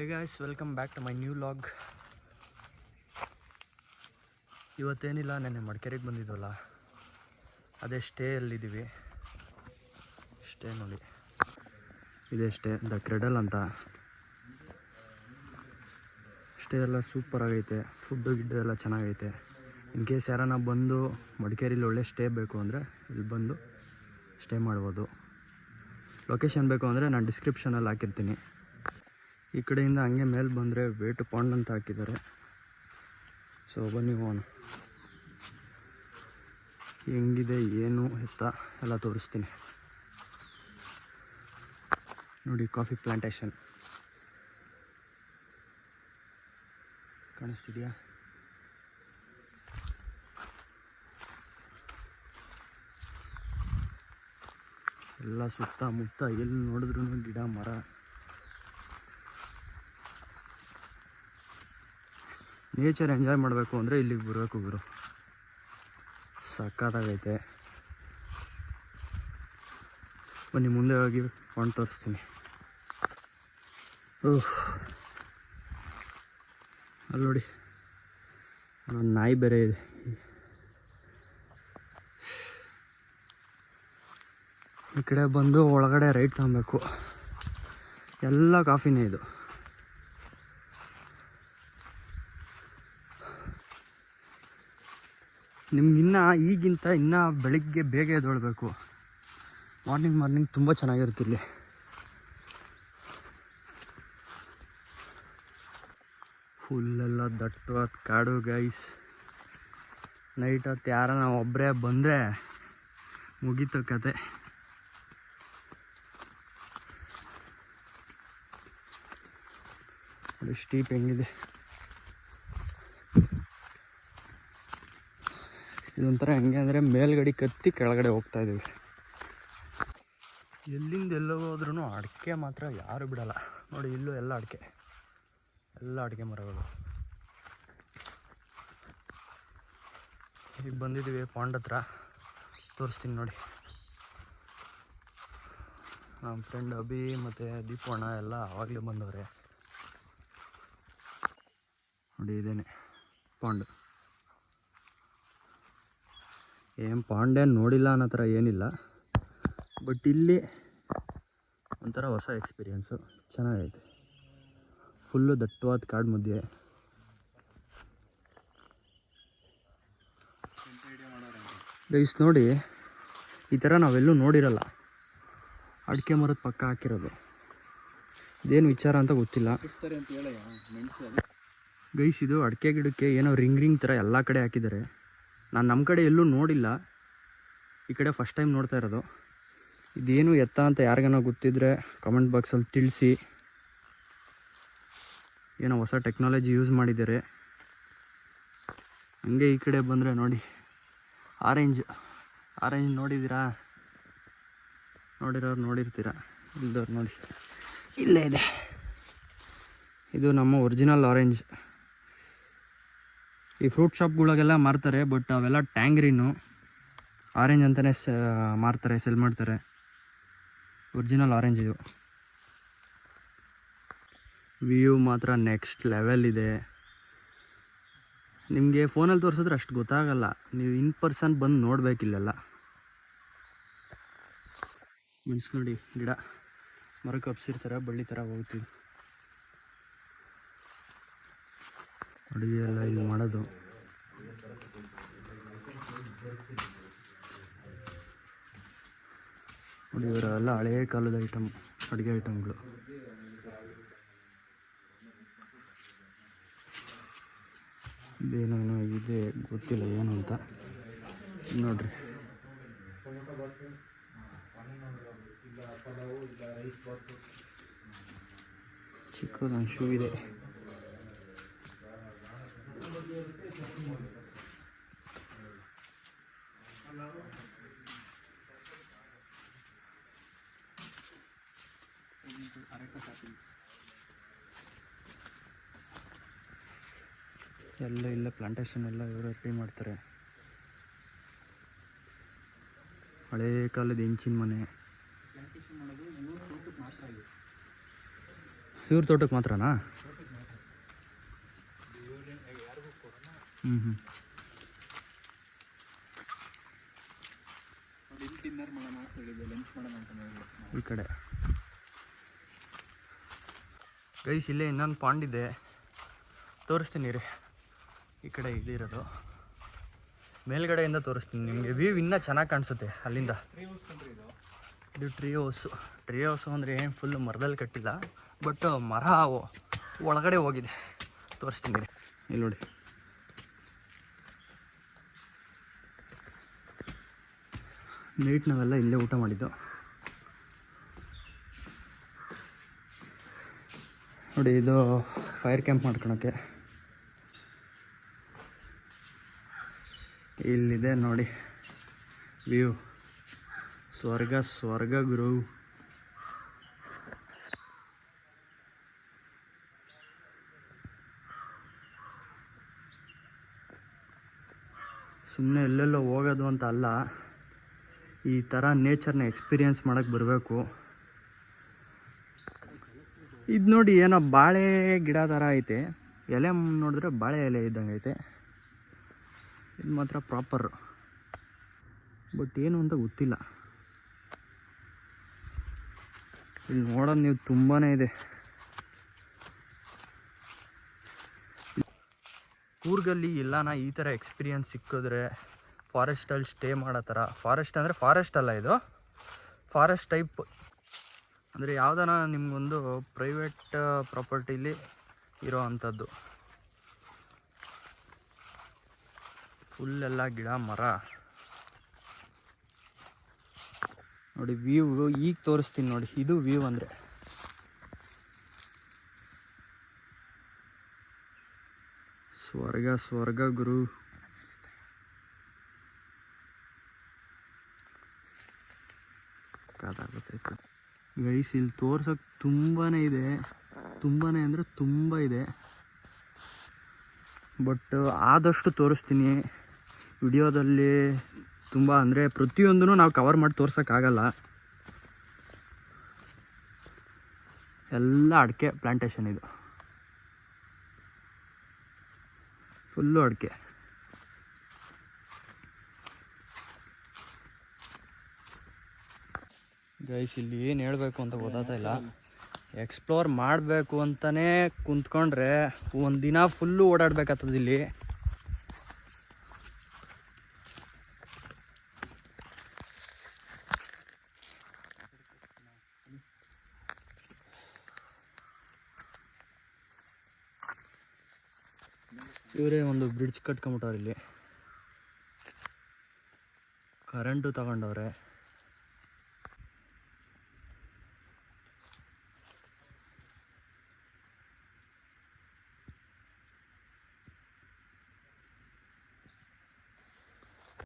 Hey guys welcome back to my new log ಇವತ್ತೇನಿಲ್ಲ, ನೆನ್ನೆ ಮಡಿಕೇರಿಗೆ ಬಂದಿದ್ವಲ್ಲ. ಅದೇ ಸ್ಟೇಯಲ್ಲಿದ್ದೀವಿ ಸ್ಟೇ ನೋಡಿ. ಇದೇ ಸ್ಟೇ ದ ಕ್ರೆಡಲ್ ಅಂತ. ಸ್ಟೇ ಎಲ್ಲ ಸೂಪರ್ ಆಗೈತೆ. ಫುಡ್ಡು ಗಿಡ್ಡು ಎಲ್ಲ ಚೆನ್ನಾಗೈತೆ. ಇನ್ ಕೇಸ್ ಯಾರನ್ನ ಬಂದು ಮಡಿಕೇರಿಲಿ ಒಳ್ಳೆ ಸ್ಟೇ ಬೇಕು ಅಂದರೆ, ಇಲ್ಲಿ ಬಂದು ಸ್ಟೇ ಮಾಡ್ಬೋದು. ಲೊಕೇಶನ್ ಬೇಕು ಅಂದರೆ ನಾನು ಡಿಸ್ಕ್ರಿಪ್ಷನಲ್ಲಿ ಹಾಕಿರ್ತೀನಿ. ಈ ಕಡೆಯಿಂದ ಹಂಗೆ ಮೇಲೆ ಬಂದರೆ ವೇಟು ಪಾಂಡ್ ಅಂತ ಹಾಕಿದ್ದಾರೆ ಸೊ ಬನ್ನಿ ಹೋಗೋಣ. ಹೆಂಗಿದೆ, ಏನು, ಎತ್ತ ಎಲ್ಲ ತೋರಿಸ್ತೀನಿ. ನೋಡಿ ಕಾಫಿ ಪ್ಲಾಂಟೇಶನ್ ಕಾಣಿಸ್ತಿದೆಯಾ? ಎಲ್ಲ ಸುತ್ತಮುತ್ತ ಎಲ್ಲಿ ನೋಡಿದ್ರು ಗಿಡ, ಮರ. ನೇಚರ್ ಎಂಜಾಯ್ ಮಾಡಬೇಕು ಅಂದರೆ ಇಲ್ಲಿಗೆ ಬರಬೇಕು ಗುರು. ಸಕ್ಕತ್ತಾಗೈತೆ ಬನ್ನಿ, ಮುಂದೆ ಹೋಗಿ ಹೊಂಟು ತೋರಿಸ್ತೀನಿ. ಓಹ್. ಅಲ್ಲಿ ನೋಡಿ, ನನ್ನ ನಾಯಿ ಬೇರೆ ಇದೆ. ಈ ಕಡೆ ಬಂದು ಒಳಗಡೆ ರೈಟ್ ತಗೊಬೇಕು. ಎಲ್ಲ ಕಾಫಿನೇ ಇದು. ನಿಮ್ಗಿನ್ನ ಈಗಿಂತ ಇನ್ನು ಬೆಳಿಗ್ಗೆ ಬೇಗ ಎದ್ದೊಳ್ಬೇಕು. ಮಾರ್ನಿಂಗ್ ಮಾರ್ನಿಂಗ್ ತುಂಬ ಚೆನ್ನಾಗಿರುತ್ತೆ ಇಲ್ಲಿ. ಫುಲ್ಲೆಲ್ಲ ದಟ್ಟವಾದ ಕಾಡು ಗೈಸ್ ನೈಟ್ ಹೊತ್ತು ಯಾರ ನಾವು ಒಬ್ಬರೇ ಬಂದರೆ ಮುಗೀತು ಕತೆ. ಸ್ಟೀಪ್ ಹೆಂಗಿದೆ. ಇದೊಂಥರ ಹೆಂಗೆ ಅಂದರೆ ಮೇಲ್ಗಡೆ ಕತ್ತಿ ಕೆಳಗಡೆ ಹೋಗ್ತಾ ಇದ್ದೀವಿ. ಎಲ್ಲಿಂದ ಎಲ್ಲೋ ಹೋದ್ರೂ ಅಡಿಕೆ ಮಾತ್ರ ಯಾರು ಬಿಡಲ್ಲ. ನೋಡಿ, ಇಲ್ಲೂ ಎಲ್ಲ ಅಡಿಕೆ. ಎಲ್ಲ ಅಡಿಕೆ ಮರಗಳು. ಈಗ ಬಂದಿದ್ದೀವಿ ಪಾಂಡ್ ಹತ್ರ. ತೋರಿಸ್ತೀನಿ ನೋಡಿ. ನಮ್ಮ ಫ್ರೆಂಡ್ ಅಭಿ ಮತ್ತು ದೀಪಣ್ಣ ಎಲ್ಲ ಆವಾಗಲೇ ಬಂದವ್ರೆ. ನೋಡಿ, ಇದೇನೆ ಪಾಂಡ್. ಏನು ಪಾಂಡೆ ನೋಡಿಲ್ಲ ಅನ್ನೋ ಥರ ಏನಿಲ್ಲ. ಬಟ್ ಇಲ್ಲಿ ಒಂಥರ ಹೊಸ ಎಕ್ಸ್ಪೀರಿಯೆನ್ಸು ಚೆನ್ನಾಗೈತೆ. ಫುಲ್ಲು ದಟ್ಟವಾದ ಕಾಡು ಮಧ್ಯೆ ಗೈಸ್ ನೋಡಿ ಈ ಥರ ನಾವೆಲ್ಲೂ ನೋಡಿರಲ್ಲ. ಅಡಿಕೆ ಮರದ ಪಕ್ಕ ಹಾಕಿರೋದು. ಇದೇನು ವಿಚಾರ ಅಂತ ಗೊತ್ತಿಲ್ಲ. ಗೈಸ್ ಇದು ಅಡಿಕೆ ಗಿಡಕ್ಕೆ ಏನೋ ರಿಂಗ್ ರಿಂಗ್ ಥರ ಎಲ್ಲ ಕಡೆ ಹಾಕಿದ್ದಾರೆ. ನಾನು ನಮ್ಮ ಕಡೆ ಎಲ್ಲೂ ನೋಡಿಲ್ಲ. ಈ ಕಡೆ ಫಸ್ಟ್ ಟೈಮ್ ನೋಡ್ತಾ ಇರೋದು. ಇದೇನು ಎತ್ತ ಅಂತ ಯಾರಿಗಾನ ಗೊತ್ತಿದ್ರೆ ಕಮೆಂಟ್ ಬಾಕ್ಸಲ್ಲಿ ತಿಳಿಸಿ. ಏನೋ ಹೊಸ ಟೆಕ್ನಾಲಜಿ ಯೂಸ್ ಮಾಡಿದ್ದಾರೆ. ಹಂಗೆ ಈ ಕಡೆ ಬಂದರೆ ನೋಡಿ. ಆರೆಂಜ್ ಆರೆಂಜ್ ನೋಡಿದ್ದೀರಾ? ನೋಡಿರೋರು ನೋಡಿರ್ತೀರ? ಇಲ್ದವ್ರು ನೋಡಿ. ಇಲ್ಲೇ ಇದೆ. ಇದು ನಮ್ಮ ಒರಿಜಿನಲ್ ಆರೆಂಜ್ ಈ ಫ್ರೂಟ್ ಶಾಪ್ಗಳಿಗೆಲ್ಲ ಮಾರ್ತಾರೆ ಬಟ್ ಅವೆಲ್ಲ ಟ್ಯಾಂಗ್ರೀನು ಆರೆಂಜ್ ಅಂತಲೇ ಸ, ಮಾರ್ತಾರೆ ಸೆಲ್ ಮಾಡ್ತಾರೆ. ಒರಿಜಿನಲ್ ಆರೆಂಜ್ ಇದು. ವ್ಯೂ ಮಾತ್ರ ನೆಕ್ಸ್ಟ್ ಲೆವೆಲ್ ಇದೆ. ನಿಮಗೆ ಫೋನಲ್ಲಿ ತೋರಿಸಿದ್ರೆ ಅಷ್ಟು ಗೊತ್ತಾಗಲ್ಲ. ನೀವು ಇನ್ ಪರ್ಸನ್ ಬಂದು ನೋಡಬೇಕಿಲ್ಲೆಲ್ಲ ಮನ್ಸು ನೋಡಿ, ಗಿಡ ಮರಕ್ಕೆ ಹಬ್ಸಿರ್ತಾರೆ ಬಳ್ಳಿ ಥರ ಹೋಗ್ತೀವಿ ಅಡುಗೆ ಎಲ್ಲ ಇದು ಮಾಡೋದು. ನೋಡಿ ಇವರೆಲ್ಲ ಹಳೆಯ ಕಾಲದ ಐಟಮ್ ಅಡುಗೆ ಐಟಮ್ಗಳು ಇದೇನೇನೋ ಇದೆ, ಗೊತ್ತಿಲ್ಲ ಏನು ಅಂತ. ನೋಡ್ರಿ. ಚಿಕ್ಕದೊಂದು ಶೂ ಇದೆ. ಎಲ್ಲ ಇಲ್ಲ ಪ್ಲಾಂಟೇಶನ್ ಎಲ್ಲ ಇವರು ಪೇ ಮಾಡ್ತಾರೆ. ಹಳೇ ಕಾಲದ ಹೆಂಚಿನ ಮನೆ. ಇವ್ರ ತೋಟಕ್ಕೆ ಮಾತ್ರನಾ ಹ್ಞೂ ಹ್ಞೂ ನೋಡಿ ಇಲ್ಲಿ ಈ ಕಡೆ. ಗೈಸ್, ಇಲ್ಲೇ ಇನ್ನೊಂದು ಪಾಂಡ್ ಇದೆ. ತೋರಿಸ್ತೀನಿ ರೀ. ಈ ಕಡೆ ಇದಿರೋದು ಮೇಲ್ಗಡೆಯಿಂದ ತೋರಿಸ್ತೀನಿ ನಿಮಗೆ. ವ್ಯೂ ಇನ್ನೂ ಚೆನ್ನಾಗಿ ಕಾಣಿಸುತ್ತೆ ಅಲ್ಲಿಂದ. ಇದು ಟ್ರೀ ಹೌಸು ಟ್ರೀ ಹೌಸು ಅಂದರೆ ಏನು ಫುಲ್ ಮರದಲ್ಲಿ ಕಟ್ಟಿಲ್ಲ. ಬಟ್ ಮರ ಒಳಗಡೆ ಹೋಗಿದೆ. ತೋರಿಸ್ತೀನಿ ರೀ. ಇಲ್ಲಿ ನೋಡಿ. ನೈಟ್ ನಾವೆಲ್ಲ ಇಲ್ಲೇ ಊಟ ಮಾಡಿದ್ದು. ನೋಡಿ, ಇದು ಫೈರ್ ಕ್ಯಾಂಪ್ ಮಾಡ್ಕೊಳಕ್ಕೆ. ಇಲ್ಲಿದೆ ನೋಡಿ ವ್ಯೂ ಸ್ವರ್ಗ ಸ್ವರ್ಗ ಗುರು. ಸುಮ್ಮನೆ ಎಲ್ಲೆಲ್ಲೋ ಹೋಗೋದು ಅಂತ ಅಲ್ಲ. ಈ ಥರ ನೇಚರ್ನ ಎಕ್ಸ್ಪೀರಿಯೆನ್ಸ್ ಮಾಡೋಕ್ಕೆ ಬರಬೇಕು. ಇದು ನೋಡಿ ಏನೋ ಬಾಳೆ ಗಿಡ ಥರ ಐತೆ. ಎಲೆ ನೋಡಿದ್ರೆ ಬಾಳೆ ಎಲೆ ಇದ್ದಂಗೆ ಐತೆ. ಇದು ಮಾತ್ರ ಪ್ರಾಪರ್. ಬಟ್ ಏನು ಅಂತ ಗೊತ್ತಿಲ್ಲ. ಇಲ್ಲಿ ನೋಡೋದು ನೀವು ತುಂಬಾ ಇದೆ. ಕೂರ್ಗಲ್ಲಿ ಎಲ್ಲಾನ ಈ ಥರ ಎಕ್ಸ್ಪೀರಿಯನ್ಸ್ ಸಿಕ್ಕಿದ್ರೆ ಫಾರೆಸ್ಟಲ್ಲಿ ಸ್ಟೇ ಮಾಡೋ ಥರ. ಫಾರೆಸ್ಟ್ ಅಂದರೆ ಫಾರೆಸ್ಟ್ ಅಲ್ಲ ಇದು? Forest type. ಅಂದರೆ ಯಾವ್ದಾನ ನಿಮಗೊಂದು ಪ್ರೈವೇಟ್ ಪ್ರಾಪರ್ಟಿಲಿ ಇರೋ ಫುಲ್ ಎಲ್ಲ ಗಿಡ, ಮರ. ನೋಡಿ ವ್ಯೂ ಈಗ ತೋರಿಸ್ತೀನಿ ನೋಡಿ, ಇದು ವ್ಯೂ ಅಂದರೆ. ಸ್ವರ್ಗ ಸ್ವರ್ಗ ಗುರು. ಗೈಸ್ ಇಲ್ಲಿ ತೋರ್ಸೋಕೆ ತುಂಬಾ ಇದೆ. ತುಂಬಾ ಅಂದರೆ ತುಂಬ ಇದೆ. ಬಟ್ ಆದಷ್ಟು ತೋರಿಸ್ತೀನಿ. ವಿಡಿಯೋದಲ್ಲಿ ತುಂಬ ಅಂದರೆ ಪ್ರತಿಯೊಂದೂ ನಾವು ಕವರ್ ಮಾಡಿ ತೋರ್ಸೋಕ್ಕಾಗಲ್ಲ. ಎಲ್ಲ ಅಡಿಕೆ ಪ್ಲಾಂಟೇಶನ್ ಇದು. ಫುಲ್ಲು ಅಡಿಕೆ. ಗೈಸ್ ಇಲ್ಲಿ ಏನು ಹೇಳಬೇಕು ಅಂತ ಗೊತ್ತಾಗ್ತಾ ಇಲ್ಲ. ಎಕ್ಸ್ಪ್ಲೋರ್ ಮಾಡಬೇಕು ಅಂತಲೇ ಕುಂತ್ಕೊಂಡ್ರೆ ಒಂದು ದಿನ ಫುಲ್ಲು ಓಡಾಡ್ಬೇಕಾಗ್ತದೆ ಇಲ್ಲಿ. ಇವರೇ ಒಂದು ಬ್ರಿಡ್ಜ್ ಕಟ್ಕೊಂಬಿಟ್ಟವ್ರೆ ಇಲ್ಲಿ. ಕರೆಂಟು ತಗೊಂಡವ್ರೆ.